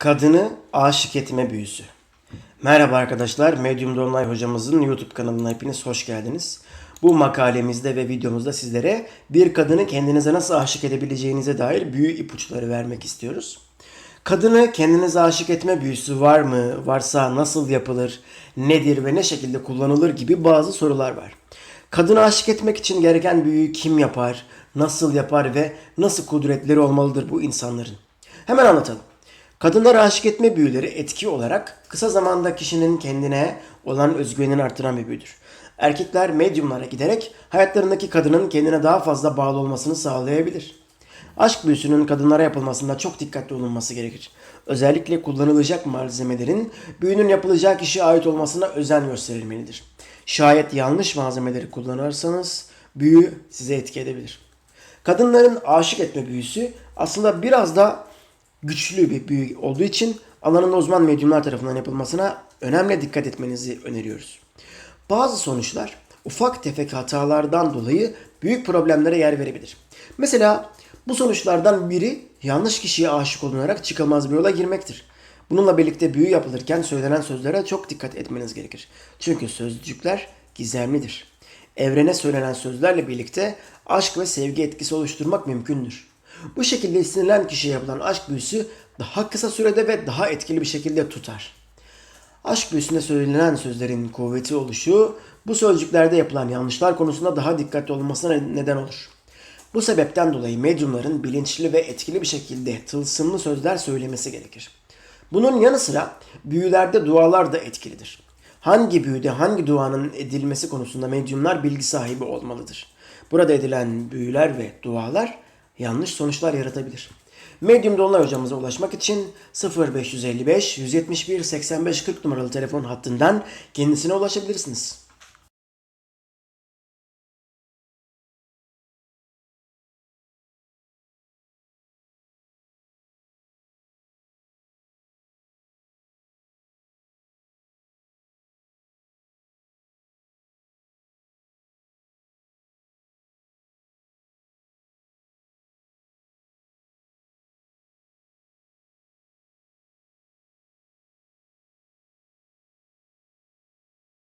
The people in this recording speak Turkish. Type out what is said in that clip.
Kadını aşık etme büyüsü. Merhaba arkadaşlar, Medium Dolunay hocamızın YouTube kanalına hepiniz hoş geldiniz. Bu makalemizde ve videomuzda sizlere bir kadını kendinize nasıl aşık edebileceğinize dair büyü ipuçları vermek istiyoruz. Kadını kendinize aşık etme büyüsü var mı? Varsa nasıl yapılır? Nedir ve ne şekilde kullanılır gibi bazı sorular var. Kadını aşık etmek için gereken büyüyü kim yapar? Nasıl yapar ve nasıl kudretleri olmalıdır bu insanların? Hemen anlatalım. Kadınlara aşık etme büyüleri etki olarak kısa zamanda kişinin kendine olan özgüvenini artıran bir büyüdür. Erkekler medyumlara giderek hayatlarındaki kadının kendine daha fazla bağlı olmasını sağlayabilir. Aşk büyüsünün kadınlara yapılmasında çok dikkatli olunması gerekir. Özellikle kullanılacak malzemelerin büyünün yapılacağı kişiye ait olmasına özen gösterilmelidir. Şayet yanlış malzemeleri kullanırsanız büyü size etki edebilir. Kadınların aşık etme büyüsü aslında biraz da güçlü bir büyü olduğu için alanında uzman medyumlar tarafından yapılmasına önemli dikkat etmenizi öneriyoruz. Bazı sonuçlar ufak tefek hatalardan dolayı büyük problemlere yer verebilir. Mesela bu sonuçlardan biri yanlış kişiye aşık olunarak çıkamaz bir yola girmektir. Bununla birlikte büyü yapılırken söylenen sözlere çok dikkat etmeniz gerekir. Çünkü sözcükler gizemlidir. Evrene söylenen sözlerle birlikte aşk ve sevgi etkisi oluşturmak mümkündür. Bu şekilde istenilen kişiye yapılan aşk büyüsü daha kısa sürede ve daha etkili bir şekilde tutar. Aşk büyüsünde söylenen sözlerin kuvveti oluşu bu sözcüklerde yapılan yanlışlar konusunda daha dikkatli olmasına neden olur. Bu sebepten dolayı medyumların bilinçli ve etkili bir şekilde tılsımlı sözler söylemesi gerekir. Bunun yanı sıra büyülerde dualar da etkilidir. Hangi büyüde hangi duanın edilmesi konusunda medyumlar bilgi sahibi olmalıdır. Burada edilen büyüler ve dualar yanlış sonuçlar yaratabilir. Medium Dolunay hocamıza ulaşmak için 0555 171 85 40 numaralı telefon hattından kendisine ulaşabilirsiniz.